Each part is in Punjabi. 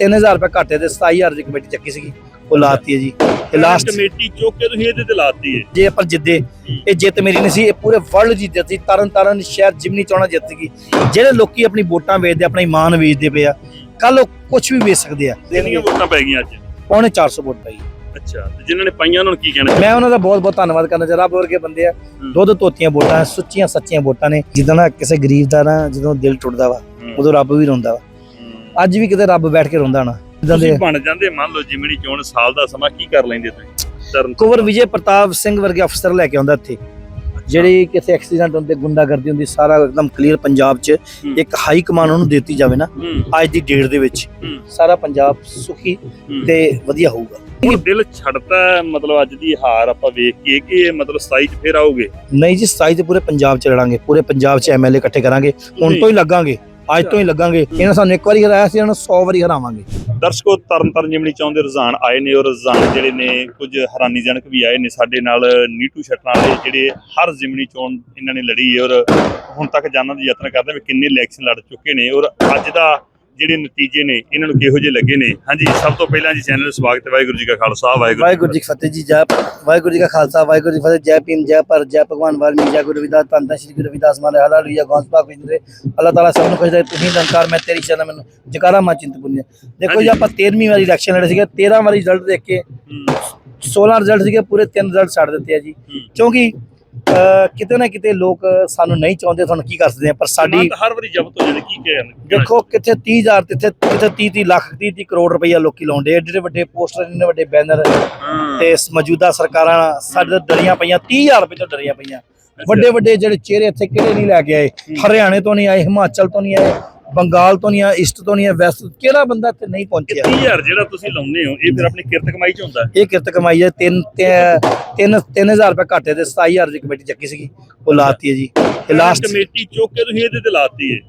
3000 ਰੁਪਏ ਘਾਟੇ ਦੇ 27000 ਦੀ ਕਮੇਟੀ ਚੱਕੀ ਸੀਗੀ। ਉਹ ਲਾਤੀ ਹੈ ਜੀ। ਇਹ ਲਾਸਟ ਕਮੇਟੀ ਚੁੱਕ ਕੇ ਤੁਸੀਂ ਇਹਦੇ ਤੇ ਲਾਤੀ ਹੈ। ਜੇ ਆਪਾਂ ਜਿੱਦੇ ਇਹ ਜਿੱਤ ਮੇਰੀ ਨਹੀਂ ਸੀ ਇਹ ਪੂਰੇ ਵਰਲਡ ਦੀ ਜਿੱਤ ਸੀ। ਤਰਨ ਤਾਰਨ ਸ਼ਹਿਰ ਜਿਮਨੀ ਚੋਣਾ ਜਿੱਤ ਗਈ। ਜਿਹੜੇ ਲੋਕੀ ਆਪਣੀ ਵੋਟਾਂ ਵੇਚਦੇ ਆਪਣਾ ਇਮਾਨ ਵੇਚਦੇ ਪਏ ਆ ਕੱਲ ਉਹ ਕੁਝ ਵੀ ਵੇਚ ਸਕਦੇ ਆ। ਕਿੰਨੀਆਂ ਵੋਟਾਂ ਪੈ ਗਈਆਂ ਅੱਜ? ਪੌਣੇ 400 ਵੋਟ ਪਈ। ਅੱਛਾ ਤੇ ਜਿਨ੍ਹਾਂ ਨੇ ਪਾਈਆਂ ਉਹਨਾਂ ਨੂੰ ਕੀ ਕਹਿਣਾ ਮੈਂ ਉਹਨਾਂ ਦਾ ਬਹੁਤ ਬਹੁਤ ਧੰਨਵਾਦ ਕਰਨਾ ਚਾਹੁੰਦਾ। ਰੱਬ ਵਰਗੇ ਬੰਦੇ ਆ। ਦੁੱਧ ਤੋਤੀਆਂ ਵੋਟਾਂ ਸੁੱਚੀਆਂ ਸੱਚੀਆਂ ਵੋਟਾਂ ਨੇ। ਜਿੱਦਾਂ ਨਾ ਕਿਸੇ ਗਰੀਬ ਦਾ ਨਾ ਜਦੋਂ ਦਿਲ ਟੁੱਟਦਾ ਵਾ। ਉਦੋਂ ਰੱਬ ਵੀ ਰੋਂਦਾ ਵਾ। ਅੱਜ ਵੀ ਕਿਤੇ ਰੱਬ ਬੈਠ ਕੇ ਰੋਂਦਾ ਨਾ। ਜਿੱਦਾਂ ਦੇ ਤੁਸੀਂ ਬਣ ਜਾਂਦੇ ਮੰਨ ਲਓ ਜਿਮਣੀ ਚੋਣ ਸਾਲ ਦਾ ਸਮਾਂ ਕੀ ਕਰ ਲੈਂਦੇ ਤੁਸੀਂ? ਤਰਨ ਕੁਵਰ ਵਿਜੇ ਪ੍ਰਤਾਪ ਸਿੰਘ ਵਰਗੇ ਅਫਸਰ ਲੈ ਕੇ ਆਉਂਦਾ ਇੱਥੇ। ਜਿਹੜੀ ਕਿਤੇ ਐਕਸੀਡੈਂਟ ਹੁੰਦੇ ਗੁੰਡਾਗਰਦੀ ਹੁੰਦੀ ਸਾਰਾ ਇੱਕਦਮ ਕਲੀਅਰ ਪੰਜਾਬ 'ਚ। ਇੱਕ ਹਾਈ ਕਮਾਨ ਉਹਨੂੰ ਦਿੱਤੀ ਜਾਵੇ ਨਾ ਅੱਜ ਦੀ ਡੇਟ ਦੇ ਵਿੱਚ। ਸਾਰਾ ਪੰਜਾਬ ਸੁਖੀ। ਤੇ ਵਧੀਆ ਹੋਊਗਾ। ਹੁਣ ਦਿਲ ਛੱਡਦਾ ਮਤਲਬ ਅੱਜ ਦੀ ਹਾਰ ਆਪਾਂ ਵੇਖ ਕੇ ਕਿ ਇਹ ਮਤਲਬ 27 ਚ ਫੇਰ ਆਉਗੇ ਨਹੀਂ ਜੀ ਸਾਈ ਤੇ ਪੂਰੇ ਪੰਜਾਬ 'ਚ ਲੜਾਂਗੇ ਪੂਰੇ ਪੰਜਾਬ 'ਚ ਐਮਐਲਏ ਇਕੱਠੇ ਕਰਾਂਗੇ ਹੁਣ ਤੋਂ ਹੀ ਲੱਗਾਂਗੇ। ਅੱਜ ਤੋਂ ਹੀ ਲੱਗਾਂਗੇ। ਇਹਨਾਂ ਸਾਨੂੰ ਇੱਕ ਵਾਰੀ ਹਰਾਇਆ ਸੀ, ਇਹਨਾਂ ਨੂੰ 100 ਵਾਰੀ ਹਰਾਵਾਂਗੇ। ਦਰਸ਼ਕੋ ਤਰਨ ਤਾਰਨ ਜਿਮਣੀ ਚੌਂਦੇ ਰੁਝਾਨ ਆਏ ਨੇ ਔਰ ਰੁਝਾਨ ਜਿਹੜੇ ਨੇ ਕੁਝ ਹੈਰਾਨੀਜਨਕ ਵੀ ਆਏ ਨੇ। ਸਾਡੇ ਨਾਲ ਨੀਟੂ ਸ਼ਟਰਾਂ ਦੇ ਜਿਹੜੇ ਹਰ ਜਿਮਣੀ ਚੋਣ ਇਹਨਾਂ ਨੇ ਲੜੀ ਔਰ ਹੁਣ ਤੱਕ ਜਾਣਨ ਦੀ ਯਤਨ ਕਰਦੇ ਵੀ ਕਿੰਨੇ ਇਲੈਕਸ਼ਨ ਲੜ ਚੁੱਕੇ ਨੇ ਔਰ ਅੱਜ ਦਾ ਜਿਹੜੇ ਨਤੀਜੇ ਨੇ ਇਹਨਾਂ ਨੂੰ ਕਿਹੋ ਜਿਹੇ ਲੱਗੇ ਨੇ? ਹਾਂਜੀ ਸਭ ਤੋਂ ਪਹਿਲਾਂ ਜੀ ਚੈਨਲ ਸਵਾਗਤ ਹੈ ਵਾਹਿਗੁਰੂ ਜੀ ਕਾ ਖਾਲਸਾ ਵਾਹਿਗੁਰੂ ਵਾਹਿਗੁਰੂ ਜੀ ਕੀ ਫਤਿਹ ਜੀ ਜੈ ਵਾਹਿਗੁਰੂ ਜੀ ਕਾ ਖਾਲਸਾ ਵਾਹਿਗੁਰੂ ਜੀ ਫਤਿਹ ਜੈ ਭੀਮ ਜੈ ਪਰ ਜੈ ਭਗਵਾਨ ਵਾਲਮੀਕ ਜੈ ਗੁਰੂ ਰਵਿਦਾਸ ਧੰਨ ਧੰਨ ਸ਼੍ਰੀ ਗੁਰੂ ਰਵਿਦਾਸ ਮਹਾਰਾਜ ਹਾਲਾ ਲਈਆ ਗੌਂਸ ਪਾਕ ਵਿੰਦਰੇ ਅੱਲਾਹ ਤਾਲਾ ਸਭ ਨੂੰ ਖੁਸ਼ ਰਹੇ ਤੁਸੀਂ ਨਿਰੰਕਾਰ ਮੈਂ ਤੇਰੀ ਸ਼ਰਨ ਮੈਨੂੰ ਜਕਾਰਾ ਮਾ ਚਿੰਤ ਪੁੰਨਿਆ। ਦੇਖੋ ਜੀ ਆਪਾਂ 13ਵੀਂ ਵਾਰੀ ਇਲੈਕਸ਼ਨ ਲੜੇ ਸੀਗੇ 13 ਵਾਰੀ ਰਿਜ਼ਲਟ ਦੇਖ ਕੇ ਹੂੰ, 16 ਰਿਜ਼ਲਟ ਸੀਗੇ ਪੂਰੇ ਤਿੰਨ ਰਿਜ਼ਲਟ ਛੱਡ ਦਿੱਤੇ ਆ ਜੀ। ਕਿਉਂਕਿ ਕਿਤੇ ਨਾ ਕਿਤੇ ਲੋਕ ਸਾਨੂੰ ਨਹੀਂ ਚਾਹੁੰਦੇ ਤੁਹਾਨੂੰ ਕੀ ਕਰ ਸਕਦੇ ਆ ਪਰ ਸਾਡੀ ਹਰ ਵਾਰੀ ਜ਼ਬਤ ਹੋ ਜਾਂਦੀ ਕੀ ਕਹਿਣ ਦੇਖੋ ਕਿੱਥੇ 30000 ਤੇ ਇੱਥੇ ਕਿੱਥੇ 30 30 ਲੱਖ 30 30 ਕਰੋੜ ਰੁਪਈਆ ਲੋਕੀ ਲਾਉਂਦੇ ਏਡੇ ਏਡੇ ਵੱਡੇ ਪੋਸਟਰ ਇੰਨੇ ਵੱਡੇ ਬੈਨਰ ਤੇ ਇਸ ਮੌਜੂਦਾ ਸਰਕਾਰਾਂ ਸਾਡੇ ਤੋਂ ਡਰੀਆਂ ਪਈਆਂ 30000 ਰੁਪਏ ਤੋਂ ਡਰੀਆਂ ਪਈਆਂ। ਵੱਡੇ ਵੱਡੇ ਜਿਹੜੇ ਚਿਹਰੇ ਇੱਥੇ ਕਿਹੜੇ ਨਹੀਂ ਲੈ ਕੇ ਆਏ? ਹਰਿਆਣੇ ਤੋਂ ਨਹੀਂ ਆਏ ਹਿਮਾਚਲ ਤੋਂ ਨਹੀਂ ਆਏ ਬੰਗਾਲ ਤੋਂ ਨਹੀਂ ਆਏ ਈਸਟ ਤੋਂ ਨਹੀਂ ਆਏ ਵੈਸਟ ਤੋਂ- ਕਿਹੜਾ ਬੰਦਾ ਇੱਥੇ ਨਹੀਂ ਪਹੁੰਚਿਆ? 30000 ਜਿਹੜਾ ਤੁਸੀਂ ਲਾਉਂਦੇ ਹੋ ਇਹ ਫਿਰ ਆਪਣੀ ਕਿਰਤ ਕਮਾਈ ਚ ਹੁੰਦਾ। ਇਹ ਕਿਰਤ ਕਮਾਈ ਹੈ ਤਿੰਨ ਤੇ- ਤਿੰਨ 3000 ਰੁਪਏ ਘਾਟੇ ਦੇ 27000 ਦੀ ਕਮੇਟੀ ਚੱਕੀ ਸੀਗੀ ਉਹ ਲਾਤੀ ਹੈ ਜੀ। ਇਹ ਲਾਸਟ ਕਮੇਟੀ ਚੁੱਕ ਕੇ ਤੁਸੀਂ ਇਹਦੇ ਤੇ ਲਾਤੀ ਹੈ?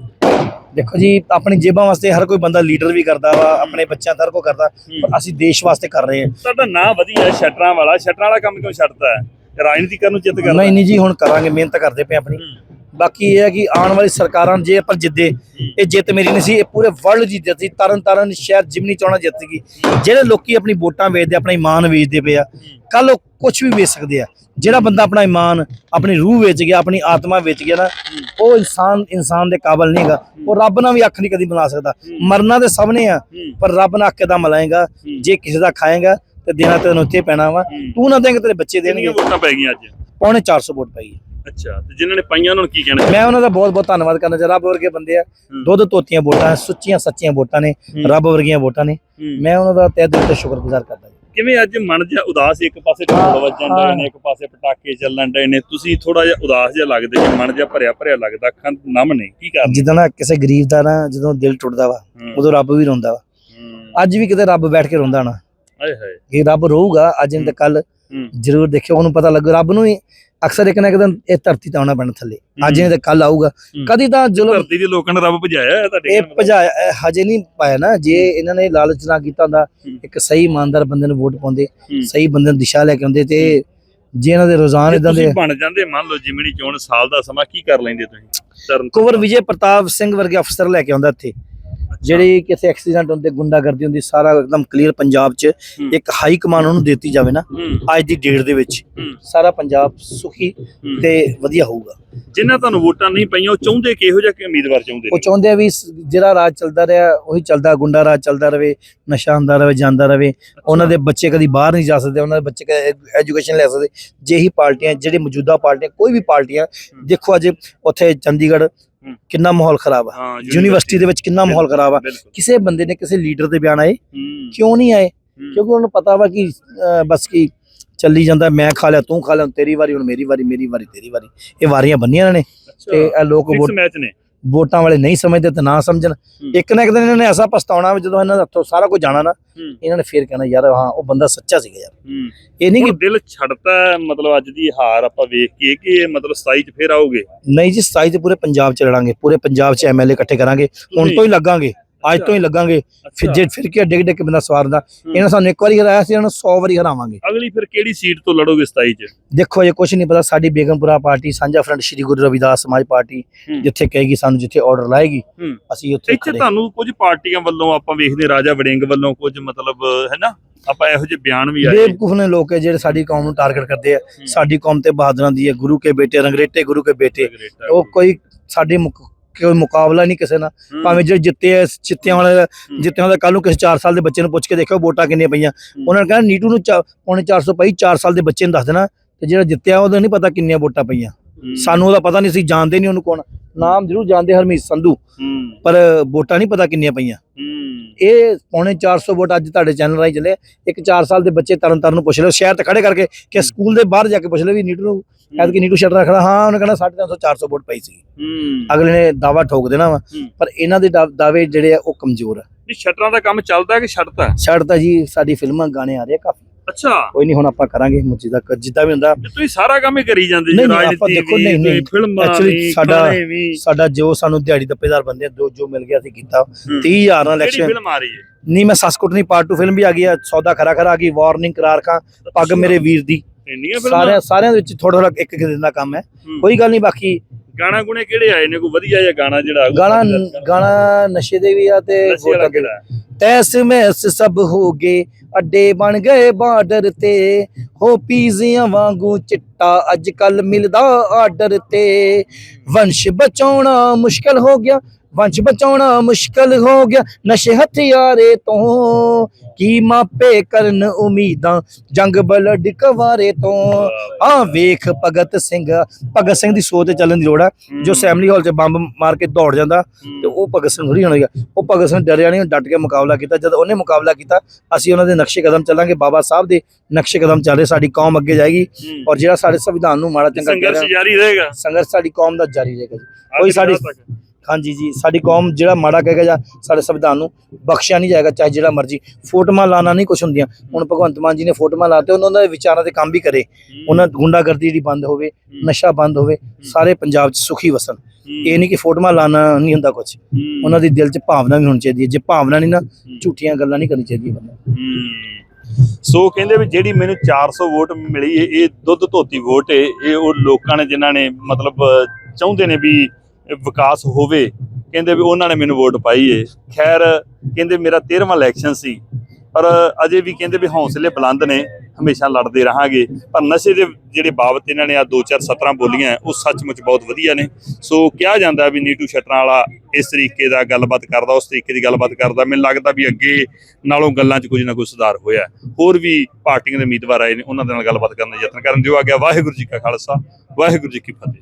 ਦੇਖੋ ਜੀ ਆਪਣੀ ਜੇਬਾਂ ਵਾਸਤੇ ਹਰ ਕੋਈ ਬੰਦਾ ਲੀਡਰ ਵੀ ਕਰਦਾ ਵਾ ਆਪਣੇ ਬੱਚਿਆਂ ਦਾ ਹਰ ਕੋ ਕਰਦਾ ਪਰ ਅਸੀਂ ਦੇਸ਼ ਵਾਸਤੇ ਕਰ ਰਹੇ ਹਾਂ। ਤੁਹਾਡਾ ਨਾਂ ਵਧੀਆ ਸ਼ਟਰਾਂ ਵਾਲਾ। ਸ਼ਟਰਾਂ ਵਾਲਾ ਕੰਮ ਕਿਉਂ ਛੱਡਦਾ ਹੈ? ਰਾਜਨੀਤੀ ਕਰਨ ਨੂੰ ਚਿੱਤ ਕਰਦਾ ਨਹੀਂ ਨਹੀਂ ਜੀ ਹੁਣ ਕਰਾਂਗੇ ਮਿਹਨਤ ਕਰਦੇ ਪਏ ਆਪਣੀ। ਬਾਕੀ ਇਹ ਹੈ ਕਿ ਆਉਣ ਵਾਲੀ ਸਰਕਾਰਾਂ ਜੇ ਆਪਾਂ ਜਿੱਦੇ ਇਹ ਜਿੱਤ ਮੇਰੀ ਨਹੀਂ ਸੀ ਇਹ ਪੂਰੇ ਵਰਲਡ ਦੀ ਜਿੱਤ ਸੀ। ਤਰਨ ਤਾਰਨ ਸ਼ਹਿਰ ਜਿਮਨੀ ਚੋਣਾ ਜਿੱਤ ਗਈ। ਜਿਹੜੇ ਲੋਕੀ ਆਪਣੀ ਵੋਟਾਂ ਵੇਚਦੇ ਆਪਣਾ ਇਮਾਨ ਵੇਚਦੇ ਪਏ ਆ ਕੱਲ ਉਹ ਕੁਝ ਵੀ ਵੇਚ ਸਕਦੇ ਆ। ਜਿਹੜਾ ਬੰਦਾ ਆਪਣਾ ਇਮਾਨ ਆਪਣੀ ਰੂਹ ਵੇਚ ਗਿਆ ਆਪਣੀ ਆਤਮਾ ਵੇਚ ਗਿਆ ਨਾ ਉਹ ਇਨਸਾਨ ਇਨਸਾਨ ਦੇ ਕਾਬਿਲ ਨਹੀਂ ਹੈਗਾ। ਉਹ ਰੱਬ ਨਾਲ ਵੀ ਅੱਖ ਨਹੀਂ ਕਦੀ ਬਣਾ ਸਕਦਾ। ਮਰਨਾ ਤੇ ਸਭ ਨੇ ਆ। ਪਰ ਰੱਬ ਨਾਲ ਅੱਖ ਦਾ ਮਲਾਏਗਾ? ਜੇ ਕਿਸੇ ਦਾ ਖਾਏਗਾ ਤੇ ਦੇਣਾ ਤੈਨੂੰ ਉੱਥੇ ਪੈਣਾ ਵਾ। ਤੂੰ ਨਾ ਦੇਂਗੇ ਤੇਰੇ ਬੱਚੇ ਦੇਣਗੇ। ਵੋਟਾਂ ਪੈ ਗਈਆਂ ਅੱਜ? ਪੌਣੇ 400 ਵੋਟ ਪਈ ਹੈ ਅੱਛਾ ਤੇ ਜਿਨ੍ਹਾਂ ਨੇ ਪਾਈਆਂ ਉਹਨਾਂ ਨੂੰ ਕੀ ਕਹਿਣਾ ਮੈਂ ਉਹਨਾਂ ਦਾ ਬਹੁਤ ਬਹੁਤ ਧੰਨਵਾਦ ਕਰਨਾ ਚਾਹੁੰਦਾ। ਰੱਬ ਵਰਗੇ ਬੰਦੇ ਆ। ਦੁੱਧ ਤੋਤੀਆਂ ਵੋਟਾਂ ਸੁੱਚੀਆਂ ਸੱਚੀਆਂ ਵੋਟਾਂ ਨੇ। ਰੱਬ ਵਰਗੀਆਂ ਵੋਟਾਂ ਨੇ। ਮੈਂ ਉਹਨਾਂ ਦਾ ਤਹਿ ਦਿਲ ਤੋਂ ਸ਼ੁਕਰਗੁਜ਼ਾਰ ਕਰਦਾ ਕਿਵੇਂ ਅੱਜ ਮਨ ਜਿਹਾ ਉਦਾਸ ਇੱਕ ਪਾਸੇ ਢੋਲ ਵੱਜਣ ਡਏ ਨੇ ਇੱਕ ਪਾਸੇ ਪਟਾਕੇ ਚੱਲਣ ਡਏ ਨੇ। ਤੁਸੀਂ ਥੋੜਾ ਜਿਹਾ ਉਦਾਸ ਜਿਹਾ ਲੱਗਦੇ ਕਿ ਮਨ ਜਿਹਾ ਭਰਿਆ ਭਰਿਆ ਲੱਗਦਾ ਅੱਖਾਂ ਨਮ ਨੇ। ਕੀ ਕਰਨ? ਜਿੱਦਾਂ ਨਾ ਕਿਸੇ ਗਰੀਬ ਦਾ ਨਾ ਜਦੋਂ ਦਿਲ ਟੁੱਟਦਾ ਵਾ ਉਦੋਂ ਰੱਬ ਵੀ ਰੋਂਦਾ ਵਾ। ਅੱਜ ਵੀ ਕਿਤੇ ਰੱਬ ਬੈਠ ਕੇ ਰੋਂਦਾ ਨਾ। ਹਾਏ ਹਾਏ। ਕਿ ਰੱਬ ਰੋਊਗਾ ਅੱਜ ਨਹੀਂ ਤਾਂ ਕੱਲ। ਜ਼ਰੂਰ ਦੇਖਿਓ ਉਹਨੂੰ ਪਤਾ ਲੱਗੂ ਰੱਬ ਨੂੰ ਹੀ ਅਕਸਰ ਇੱਕ ਨਾ ਇੱਕ ਦਿਨ ਇਹ ਧਰਤੀ ਤੇ ਆਉਣਾ ਪੈਣਾ ਥੱਲੇ। ਅੱਜ ਨਹੀਂ ਤਾਂ ਕੱਲ ਆਊਗਾ। ਕਦੀ ਤਾਂ ਜ਼ੁਲਮ ਧਰਤੀ ਦੇ ਲੋਕਾਂ ਨੇ ਰੱਬ ਭਜਾਇਆ ਹੈ ਤੁਹਾਡੇ ਇਹ ਭਜਾਇਆ ਹਜੇ ਨਹੀਂ ਪਾਇਆ ਨਾ। ਜੇ ਇਹਨਾਂ ਨੇ ਲਾਲਚ ਨਾ ਕੀਤਾ ਹੁੰਦਾ। ਇੱਕ ਸਹੀ ਇਮਾਨਦਾਰ ਬੰਦੇ ਨੂੰ ਵੋਟ ਪਾਉਂਦੇ। ਸਹੀ ਬੰਦੇ ਨੂੰ ਦਿਸ਼ਾ ਲੈ ਕੇ ਆਉਂਦੇ ਤੇ ਜੇ ਇਹਨਾਂ ਦੇ ਰੋਜ਼ਾਨ ਇਦਾਂ ਦੇ ਬਣ ਜਾਂਦੇ ਮੰਨ ਲਓ ਜਿਮਣੀ ਚੋਣ ਸਾਲ ਦਾ ਸਮਾਂ ਕੀ ਕਰ ਲੈਂਦੇ ਤੁਸੀਂ? ਕੁਵਰ ਵਿਜੇ ਪ੍ਰਤਾਪ ਸਿੰਘ ਵਰਗੇ ਅਫਸਰ ਲੈ ਕੇ ਆਉਂਦਾ ਇੱਥੇ। ਜਿਹੜੀ ਕਿਸੇ ਐਕਸੀਡੈਂਟ ਹੁੰਦੇ ਗੁੰਡਾਗਰਦੀ ਹੁੰਦੀ ਸਾਰਾ ਇੱਕਦਮ ਕਲੀਅਰ ਪੰਜਾਬ 'ਚ। ਇੱਕ ਹਾਈ ਕਮਾਨ ਉਹਨੂੰ ਦਿੱਤੀ ਜਾਵੇ ਨਾ ਅੱਜ ਦੀ ਡੇਟ ਦੇ ਵਿੱਚ। ਸਾਰਾ ਪੰਜਾਬ ਸੁਖੀ। ਤੇ ਵਧੀਆ ਹੋਊਗਾ। ਜਿਨ੍ਹਾਂ ਤੁਹਾਨੂੰ ਵੋਟਾਂ ਨਹੀਂ ਪਈਆਂ ਉਹ ਚਾਹੁੰਦੇ ਕਿਹੋ ਜਿਹਾ ਕਿ ਉਮੀਦਵਾਰ ਚਾਹੁੰਦੇ ਉਹ ਚਾਹੁੰਦੇ ਆ ਵੀ ਜਿਹੜਾ ਰਾਜ ਚੱਲਦਾ ਰਿਹਾ ਉਹੀ ਚੱਲਦਾ ਗੁੰਡਾ ਰਾਜ ਚੱਲਦਾ ਰਵੇ ਨਸ਼ਾ ਹੁੰਦਾ ਰਵੇ ਜਾਂਦਾ ਰਵੇ। ਉਹਨਾਂ ਦੇ ਬੱਚੇ ਕਦੀ ਬਾਹਰ ਨਹੀਂ ਜਾ ਸਕਦੇ ਉਹਨਾਂ ਦੇ ਬੱਚੇ ਐਜੂਕੇਸ਼ਨ ਲੈ ਸਕਦੇ। ਜਿਹੀ ਪਾਰਟੀਆਂ ਜਿਹੜੀ ਮੌਜੂਦਾ ਪਾਰਟੀਆਂ ਕੋਈ ਵੀ ਪਾਰਟੀਆਂ ਦੇਖੋ ਅੱਜ ਉੱਥੇ ਚੰਡੀਗੜ੍ਹ। ਕਿੰਨਾ ਮਾਹੌਲ ਖਰਾਬ ਆ? ਯੂਨੀਵਰਸਿਟੀ ਦੇ ਵਿੱਚ ਕਿੰਨਾ ਮਾਹੌਲ ਖਰਾਬ ਆ? ਕਿਸੇ ਬੰਦੇ ਨੇ ਕਿਸੇ ਲੀਡਰ ਦੇ ਬਿਆਨ ਆਏ? ਕਿਉਂ ਨਹੀਂ ਆਏ। ਕਿਉਂਕਿ ਉਹਨੂੰ ਪਤਾ ਵਾ ਕਿ ਬਸ ਕੀ ਚੱਲੀ ਜਾਂਦਾ ਮੈਂ ਖਾ ਲਿਆ ਤੂੰ ਖਾ ਲਿਆ ਤੇਰੀ ਵਾਰੀ ਹੁਣ ਮੇਰੀ ਵਾਰੀ ਮੇਰੀ ਵਾਰੀ ਤੇਰੀ ਵਾਰੀ। ਇਹ ਵਾਰੀਆਂ ਬੰਨੀਆਂ ਨੇ। ਤੇ ਇਹ ਲੋਕ ਵੋਟ ਮੈਚ ਨੇ। ਵੋਟਾਂ ਵਾਲੇ ਨਹੀਂ ਸਮਝਦੇ ਤੇ ਨਾ ਸਮਝਣ। ਇੱਕ ਨਾ ਇੱਕ ਦਿਨ ਇਹਨਾਂ ਨੇ ਐਸਾ ਪਛਤਾਉਣਾ ਵੀ ਜਦੋਂ ਇਹਨਾਂ ਦਾ ਹੱਥੋਂ ਸਾਰਾ ਕੁਝ ਜਾਣਾ ਨਾ। ਇਹਨਾਂ ਨੇ ਫੇਰ ਕਹਿਣਾ ਯਾਰ ਹਾਂ ਉਹ ਬੰਦਾ ਸੱਚਾ ਸੀਗਾ ਯਾਰ। ਇਹ ਨਹੀਂ ਕਿ ਦਿਲ ਛੱਡਦਾ ਮਤਲਬ ਅੱਜ ਦੀ ਹਾਰ ਆਪਾਂ ਵੇਖ ਕੇ ਕਿ ਇਹ ਮਤਲਬ 27 ਚ ਫੇਰ ਆਉਗੇ ਨਹੀਂ ਜੀ ਸਾਈ ਤੇ ਪੂਰੇ ਪੰਜਾਬ ਚ ਲੜਾਂਗੇ ਪੂਰੇ ਪੰਜਾਬ ਚ ਐਮਐਲਏ ਇਕੱਠੇ ਕਰਾਂਗੇ ਹੁਣ ਤੋਂ ਹੀ ਲੱਗਾਂਗੇ। ਅੱਜ ਤੋਂ ਹੀ ਲੱਗਾਂਗੇ। ਫਿਰ ਜੇ ਫਿਰ ਕੇ ਡਿੱਗ ਡਿੱਗ ਕੇ ਬੰਦਾ ਸਵਾਰਦਾ। ਇਹਨਾਂ ਸਾਨੂੰ ਇੱਕ ਵਾਰੀ ਹਰਾਇਆ ਸੀ ਇਹਨਾਂ ਨੂੰ 100 ਵਾਰੀ ਹਰਾਵਾਂਗੇ। ਅਗਲੀ ਫਿਰ ਕਿਹੜੀ ਸੀਟ ਤੋਂ ਲੜੋਗੇ 27 ਚ? ਦੇਖੋ ਇਹ ਕੁਝ ਨਹੀਂ ਪਤਾ ਸਾਡੀ Begampura party Sanjha front Shri Guru Ravidas Samaj party. ਜਿੱਥੇ ਕਹੇਗੀ ਸਾਨੂੰ ਜਿੱਥੇ ਆਰਡਰ ਲਾਏਗੀ। ਅਸੀਂ ਉੱਥੇ ਇੱਥੇ ਤੁਹਾਨੂੰ ਕੁਝ ਪਾਰਟੀਆਂ ਵੱਲੋਂ ਆਪਾਂ ਵੇਖਦੇ ਰਾਜਾ ਵੜਿੰਗ ਵੱਲੋਂ ਕੁਝ ਮਤਲਬ ਹੈ ਨਾ? ਆਪਾਂ ਇਹੋ ਜਿਹੇ ਬਿਆਨ ਵੀ ਆਏ। ਬੇਵਕੂਫ ਨੇ ਲੋਕ ਹੈ ਜਿਹੜੇ ਸਾਡੀ ਕੌਮ ਨੂੰ ਟਾਰਗੇਟ ਕਰਦੇ ਆ। ਸਾਡੀ ਕੌਮ ਤੇ ਬਹਾਦਰਾਂ ਦੀ ਹੈ ਗੁਰੂ ਕੇ ਬੇਟੇ ਰੰਗਰੇਟੇ ਗੁਰੂ ਕੇ ਬੇਟੇ। ਉਹ ਕੋਈ ਸਾਡੇ ਕੋਈ ਮੁਕਾਬਲਾ ਨਹੀਂ ਕਿਸੇ ਨਾਲ। ਭਾਵੇਂ ਜਿਹੜੇ ਜਿੱਤੇ ਆ ਚਿੱਤਿਆਂ ਵਾਲੇ ਜਿੱਤਿਆਂ ਵਾਲੇ ਕੱਲ ਨੂੰ ਕਿਸੇ 4 ਸਾਲ ਦੇ ਬੱਚੇ ਨੂੰ ਪੁੱਛ ਕੇ ਦੇਖਿਓ ਵੋਟਾਂ ਕਿੰਨੀਆਂ ਪਈਆਂ। ਉਹਨਾਂ ਨੇ ਕਹਿਣਾ ਨੀਟੂ ਨੂੰ ਪੌਣੇ 400 ਪਈ 4 ਸਾਲ ਦੇ ਬੱਚੇ ਨੂੰ ਦੱਸ ਦੇਣਾ। ਤੇ ਜਿਹੜਾ ਜਿੱਤਿਆ ਉਹਦਾ ਨਹੀਂ ਪਤਾ ਕਿੰਨੀਆਂ ਵੋਟਾਂ ਪਈਆਂ। ਸਾਨੂੰ ਉਹਦਾ ਪਤਾ ਨਹੀਂ ਸੀ ਜਾਣਦੇ ਨਹੀਂ ਉਹਨੂੰ ਕੌਣ। ਨਾਮ ਜ਼ਰੂਰ ਜਾਣਦੇ ਹਰਮੀਤ ਸੰਧੂ। ਪਰ ਵੋਟਾਂ ਨਹੀਂ ਪਤਾ ਕਿੰਨੀਆਂ ਪਈਆਂ। ਇਹ ਪੌਣੇ 400 ਵੋਟ ਅੱਜ ਤੁਹਾਡੇ ਚੈਨਲ ਰਾਹੀਂ ਚੱਲੇ ਇੱਕ 4 ਸਾਲ ਦੇ ਬੱਚੇ ਤਰਨ ਤਾਰਨ ਨੂੰ ਪੁੱਛ ਲਓ ਸ਼ਹਿਰ ਤੇ ਖੜੇ ਕਰਕੇ ਕਿ ਸਕੂਲ ਦੇ ਬਾਹਰ ਜਾ ਕੇ ਪੁੱਛ ਲਓ ਵੀ ਨੀਟੂ ਨੂੰ ਐਤਕੀ ਨੀਟੂ ਸ਼ਟਰ ਖੜਾ ਹਾਂ ਉਹਨੇ ਕਹਿਣਾ 350 400 ਵੋਟ ਪਈ ਸੀ। ਅਗਲੇ ਨੇ ਦਾਵਾ ਠੋਕ ਦੇਣਾ ਵਾ। ਪਰ ਇਹਨਾਂ ਦੇ ਦਾਅਵੇ ਜਿਹੜੇ ਆ ਉਹ ਕਮਜ਼ੋਰ ਆ। ਨਹੀਂ ਸ਼ਟਰਾਂ ਦਾ ਕੰਮ ਚੱਲਦਾ ਕਿ ਛੱਡਦਾ ਛੱਡ ਤਾਂ ਜੀ ਸਾਡੀ ਫਿਲਮਾਂ ਗਾਣੇ ਆ ਰਹੇ ਕਾਫੀ। ਅੱਛਾ ਕੋਈ ਨਹੀਂ ਹੁਣ ਆਪਾਂ ਕਰਾਂਗੇ ਮੁੱਜੀ ਦਾ ਜਿੱਦਾਂ ਵੀ ਹੁੰਦਾ ਤੇ ਤੁਸੀਂ ਸਾਰਾ ਕੰਮ ਹੀ ਕਰੀ ਜਾਂਦੇ ਜੀ ਰਾਜਨੀਤੀ ਵੀ, ਫਿਲਮਾਂ ਸਾਡਾ- ਵੀ ਸਾਡਾ ਜੋ ਸਾਨੂੰ ਦਿਹਾੜੀ ਦੱਪੇਦਾਰ ਬੰਦੇ ਜੋ ਜੋ ਮਿਲ ਗਿਆ ਅਸੀਂ ਕੀਤਾ ਹੂੰ। 30000 ਨਾਲ ਕਿਹੜੀ ਇਲੈਕਸ਼ਨ ਫਿਲਮ ਆ ਰਹੀ ਹੈ ਨਹੀਂ ਮੈਂ ਸਸਕੁੱਟਨੀ ਪਾਰਟ 2 ਫਿਲਮ ਵੀ ਆ ਗਈ ਆ ਸੌਦਾ ਖਰਾ ਖਰਾ ਆ ਗਈ ਵਾਰਨਿੰਗ ਕਰਾਰ ਖਾਂ ਪੱਗ ਮੇਰੇ ਵੀਰ ਦੀ ਸਾਰਿਆਂ ਸਾਰਿਆਂ ਦੇ ਵਿੱਚ ਥੋੜਾ ਥੋੜਾ ਇੱਕ ਇੱਕ ਦਿਨ ਦਾ ਕੰਮ ਹੈ। ਕੋਈ ਗੱਲ ਨਹੀਂ ਬਾਕੀ ਗਾਣਾ ਗੁਣੇ ਕਿਹੜੇ ਆਏ ਨੇ ਕੋਈ ਵਧੀਆ ਜਿਹਾ ਗਾਣਾ ਜਿਹੜਾ ਗਾਣਾ ਗਾਣਾ? ਨਸ਼ੇ ਦੇ ਵੀ ਆ ਤੇ ਦੇ ਵੀ। ਕਿਹੜਾ? ਤੈਸ ਮੈਸ ਸਭ ਹੋ ਗਏ, ਅੱਡੇ ਬਣ ਗਏ ਬਾਰਡਰ ਤੇ। ਹੋ ਪੀਜ਼ਿਆਂ ਵਾਂਗੂ ਚਿੱਟਾ ਅੱਜ ਕੱਲ ਮਿਲਦਾ ਆਰਡਰ ਤੇ। ਵੰਸ਼ ਬਚਾਉਣਾ ਮੁਸ਼ਕਲ ਹੋ ਗਿਆ ਵੰਸ਼ ਬਚਾਉਣਾ ਮੁਸ਼ਕਲ ਹੋ ਗਿਆ। ਨਸ਼ੇ ਹਥਿਆਰੇ ਤੋਂ ਕੀ ਮਾਪੇ ਕਰਨ ਉਮੀਦਾਂ? ਜੰਗ ਬਲਡ ਕਵਾਰੇ ਤੋਂ। ਆ ਵੇਖ ਭਗਤ ਸਿੰਘ। ਭਗਤ ਸਿੰਘ ਦੀ ਸੋਚ ਤੇ ਚੱਲਣ ਦੀ ਲੋੜ ਆ। ਜੋ ਅਸੈਂਬਲੀ ਹਾਲ 'ਚ ਬੰਬ ਮਾਰ ਕੇ ਦੌੜ ਜਾਂਦਾ ਤੇ ਉਹ ਭਗਤ ਸਿੰਘ ਥੋੜੀ ਹੋਣਗੇ ਉਹ ਭਗਤ ਸਿੰਘ ਡਰਿਆ ਨਹੀਂ ਡਟ ਕੇ ਮੁਕਾਬਲਾ ਕੀਤਾ। ਜਦ ਉਹਨੇ ਮੁਕਾਬਲਾ ਕੀਤਾ ਅਸੀਂ ਉਹਨਾਂ ਦੇ ਨਕਸ਼ੇ ਕਦਮ ਚੱਲਾਂਗੇ। ਬਾਬਾ ਸਾਹਿਬ ਦੇ ਨਕਸ਼ੇ ਕਦਮ ਚੱਲ ਸਾਡੀ ਕੌਮ ਅੱਗੇ ਜਾਏਗੀ। ਔਰ ਜਿਹੜਾ ਸਾਡੇ ਸੰਵਿਧਾਨ ਨੂੰ ਮਾੜਾ ਚੰਗਾ ਸੰਘਰਸ਼ ਜਾਰੀ ਰਹੇਗਾ। ਸੰਘਰਸ਼ ਸਾਡੀ ਕੌਮ ਦਾ ਜਾਰੀ ਰਹੇਗਾ ਜੀ। ਕੋਈ ਸਾਡੀ। ਹਾਂਜੀ ਜੀ ਸਾਡੀ ਕੌਮ ਜਿਹੜਾ ਮਾੜਾ ਕਹੇਗਾ ਜਾਂ ਸਾਡੇ ਸੰਵਿਧਾਨ ਨੂੰ ਬਖਸ਼ਿਆ ਨਹੀਂ ਜਾਏਗਾ ਚਾਹੇ ਜਿਹੜਾ ਮਰਜ਼ੀ। ਫੋਟੋਆਂ ਲਾਣਾ ਨਹੀਂ ਕੁਛ ਹੁੰਦੀਆਂ। ਹੁਣ ਭਗਵੰਤ ਮਾਨ ਜੀ ਨੇ ਫੋਟੋਆਂ ਲਾਤੇ ਉਹਨਾਂ ਦੇ ਵਿਚਾਰਾਂ ਤੇ ਕੰਮ ਵੀ ਕਰੇ। ਉਹਨਾਂ ਗੁੰਡਾਗਰਦੀ ਜਿਹੜੀ ਬੰਦ ਹੋਵੇ ਨਸ਼ਾ ਬੰਦ ਹੋਵੇ ਸਾਰੇ ਪੰਜਾਬ 'ਚ ਸੁਖੀ ਵਸਣ। ਇਹ ਨਹੀਂ ਕਿ ਫੋਟੋਆਂ ਲਾਣਾ ਨਹੀਂ ਹੁੰਦਾ ਕੁਛ। ਉਹਨਾਂ ਦੀ ਦਿਲ 'ਚ ਭਾਵਨਾ ਵੀ ਹੋਣੀ ਚਾਹੀਦੀ ਹੈ। ਜੇ ਭਾਵਨਾ ਨਹੀਂ ਨਾ ਝੂਠੀਆਂ ਗੱਲਾਂ ਨਹੀਂ ਕਰਨੀ ਚਾਹੀਦੀਆਂ ਬੰਦੇ। ਸੋ ਕਹਿੰਦੇ ਵੀ ਜਿਹੜੀ ਮੈਨੂੰ 400 ਵੋਟ ਮਿਲੀ ਇਹ ਦੁੱਧ ਧੋਤੀ ਵੋਟ ਹੈ। ਇਹ ਉਹ ਲੋਕਾਂ ਨੇ ਜਿਨ੍ਹਾਂ ਨੇ ਮਤਲਬ ਚਾਹੁੰਦੇ ਨੇ ਵੀ ਵਿਕਾਸ ਹੋਵੇ, ਕਹਿੰਦੇ ਵੀ ਉਹਨਾਂ ਨੇ ਮੈਨੂੰ ਵੋਟ ਪਾਈ ਹੈ ਖੈਰ, ਕਹਿੰਦੇ ਮੇਰਾ 13ਵਾਂ ਇਲੈਕਸ਼ਨ ਸੀ, ਪਰ ਅਜੇ ਵੀ ਕਹਿੰਦੇ ਵੀ ਹੌਸਲੇ ਬੁਲੰਦ ਨੇ, ਹਮੇਸ਼ਾ ਲੜਦੇ ਰਹਾਂਗੇ। ਪਰ ਨਸ਼ੇ ਦੇ ਜਿਹੜੇ ਬਾਬਤ ਇਹਨਾਂ ਨੇ ਆ 2-4 ਬੋਲੀਆਂ, ਉਹ ਸੱਚਮੁੱਚ ਬਹੁਤ ਵਧੀਆ ਨੇ। ਸੋ ਕਿਹਾ ਜਾਂਦਾ ਵੀ ਨੀਟੂ ਸ਼ਟਰਾਂ ਵਾਲਾ ਇਸ ਤਰੀਕੇ ਦਾ ਗੱਲਬਾਤ ਕਰਦਾ, ਉਸ ਤਰੀਕੇ ਦੀ ਗੱਲਬਾਤ ਕਰਦਾ। ਮੈਨੂੰ ਲੱਗਦਾ ਵੀ ਅੱਗੇ ਨਾਲੋਂ ਗੱਲਾਂ 'ਚ ਕੁਝ ਨਾ ਕੁਝ ਸੁਧਾਰ ਹੋਇਆ। ਹੋਰ ਵੀ ਪਾਰਟੀਆਂ ਦੇ ਉਮੀਦਵਾਰ ਆਏ ਨੇ, ਉਹਨਾਂ ਦੇ ਨਾਲ ਗੱਲਬਾਤ ਕਰਨ ਦਾ ਯਤਨ ਕਰਨ ਦਿਓ। ਆ ਗਿਆ ਵਾਹਿਗੁਰੂ ਜੀ ਕਾ ਖਾਲਸਾ, ਵਾਹਿਗੁਰੂ ਜੀ ਕੀ ਫਤਿਹ।